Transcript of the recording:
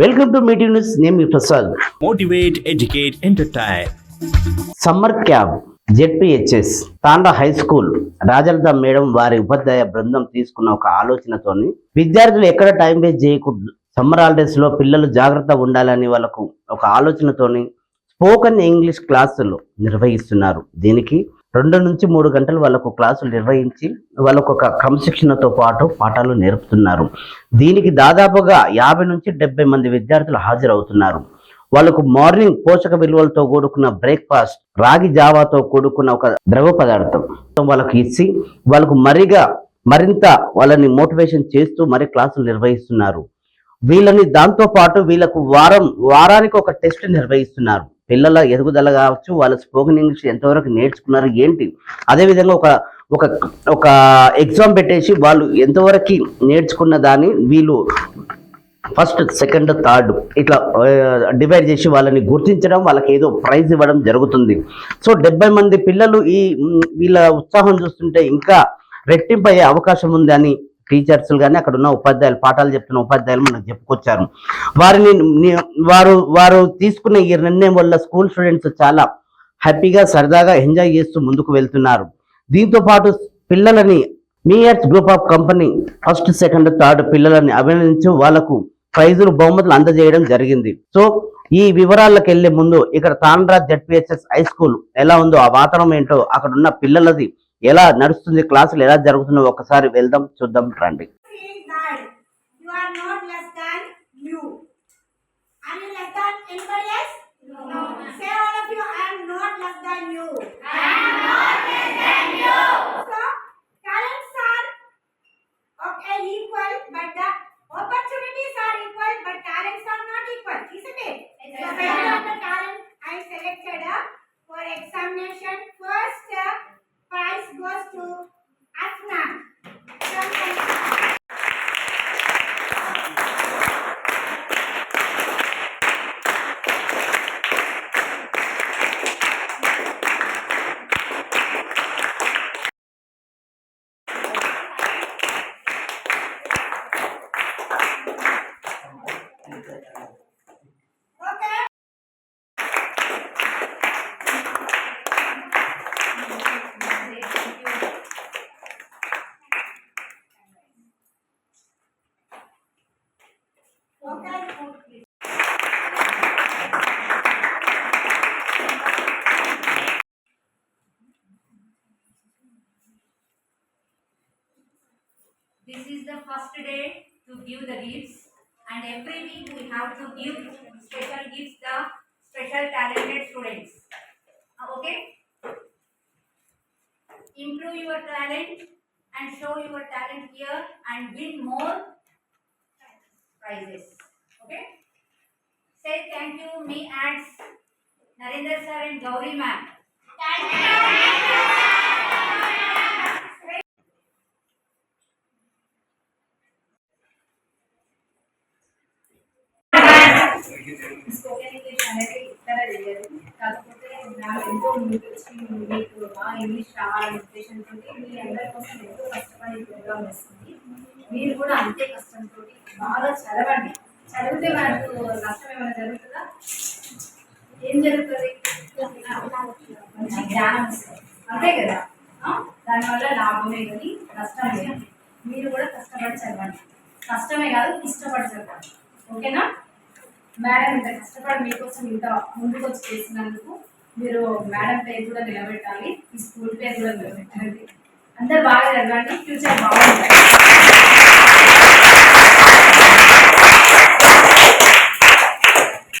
Welcome to meeting news name me Prasad motivate, educate, entertain. Summer camp ZPHS Thanda high school Rajalatha madam వారి ఉపాధ్యాయ బృందం తీసుకున్న ఒక ఆలోచనతోని విద్యార్థులు ఎక్కడ టైం వేస్ట్ చేయకూడదు. సమ్మర్ హాలిడేస్లో పిల్లలు జాగ్రత్త ఉండాలని వాళ్ళకు ఒక ఆలోచనతోని స్పోకన్ ఇంగ్లీష్ క్లాసులు నిర్వహిస్తున్నారు. దీనికి రెండు నుంచి మూడు గంటలు వాళ్ళకు క్లాసులు నిర్వహించి వాళ్ళకు ఒక క్రమశిక్షణతో పాటు పాఠాలు నేర్పుతున్నారు. దీనికి దాదాపుగా యాభై నుంచి డెబ్బై మంది విద్యార్థులు హాజరవుతున్నారు. వాళ్ళకు మార్నింగ్ పోషక విలువలతో కూడుకున్న బ్రేక్ఫాస్ట్ రాగి జావాతో కూడుకున్న ఒక ద్రవ పదార్థం వాళ్ళకు ఇచ్చి వాళ్ళకు మరిగా మరింత వాళ్ళని మోటివేషన్ చేస్తూ మరి క్లాసులు నిర్వహిస్తున్నారు. వీళ్ళని దాంతో పాటు వీళ్ళకు వారం వారానికి ఒక టెస్ట్ నిర్వహిస్తున్నారు. పిల్లల ఎదుగుదల కావచ్చు వాళ్ళ స్పోకెన్ ఇంగ్లీష్ ఎంతవరకు నేర్చుకున్నారు ఏంటి? అదేవిధంగా ఒక ఒక ఒక ఎగ్జామ్ పెట్టేసి వాళ్ళు ఎంతవరకు నేర్చుకున్న దాన్ని వీళ్ళు ఫస్ట్ సెకండ్ థర్డ్ ఇట్లా డివైడ్ చేసి వాళ్ళని గుర్తించడం వాళ్ళకి ఏదో ప్రైజ్ ఇవ్వడం జరుగుతుంది. సో డెబ్బై మంది పిల్లలు ఈ వీళ్ళ ఉత్సాహం చూస్తుంటే ఇంకా రెట్టింపు అయ్యే అవకాశం ఉంది టీచర్స్లు టీచర్స్ కానీ అక్కడ ఉన్న ఉపాధ్యాయులు పాఠాలు చెప్తున్న ఉపాధ్యాయులు మనకు చెప్పుకొచ్చారు. వారిని వారు వారు తీసుకున్న ఈ నిర్ణయం వల్ల స్కూల్ స్టూడెంట్స్ చాలా హ్యాపీగా సరదాగా ఎంజాయ్ చేస్తూ ముందుకు వెళ్తున్నారు. దీంతో పాటు పిల్లలని మీ earth group of company first second third పిల్లలని అభినందించి వాళ్ళకు ప్రైజులు బహుమతులు అందజేయడం జరిగింది. సో ఈ వివరాలకు వెళ్ళే ముందు ఇక్కడ తాండ్రా జెడ్పిహెచ్ఎస్ హై స్కూల్ ఎలా ఉందో ఆ వాతావరణం ఏంటో అక్కడ ఉన్న పిల్లలది ఎలా నడుస్తుంది క్లాసులు ఎలా జరుగుతుందో ఒకసారి వెళ్దాం చూద్దాం రండి. Saying This is the first day to give the gifts and every week we have to give special gifts the special talented students. Uh, Okay? Improve your talent and show your talent here and win more prizes. Okay? Say thank you me adds Narendra sir and Gauri ma'am. Spoken English అనేది ఇక్కడ తెలియదు కాకపోతే నాకు ఎంతో ముందుకు వచ్చి మీకు బాగా ఇంగ్లీష్ రావాలనే ఉద్దేశంతో మీ అందరి కోసం ఎంతో కష్టపడి ఈ ప్రోగ్రామ్ వస్తుంది మీరు కూడా అంతే కష్టంతో బాగా చదవండి. చదివితే మనకు నష్టం ఏమైనా జరుగుతుందా ఏం జరుగుతుంది మంచి జ్ఞానం వస్తుంది అంతే కదా ఆ? దానివల్ల లాభమే కానీ నష్టం కానీ మీరు కూడా కష్టపడి చదవండి. కష్టమే కాదు ఇష్టపడి చదవండి. ఓకేనా? మేడం ఇంత కష్టపడి మీకోసం ఇంత ముందుకు వచ్చి చేసినందుకు మీరు మేడం పేరు కూడా నిలబెట్టాలి ఈ స్కూల్ పేరు కూడా నిలబెట్టాలి. అందరు బాగా చదవండి ఫ్యూచర్ బాగుంటుంది.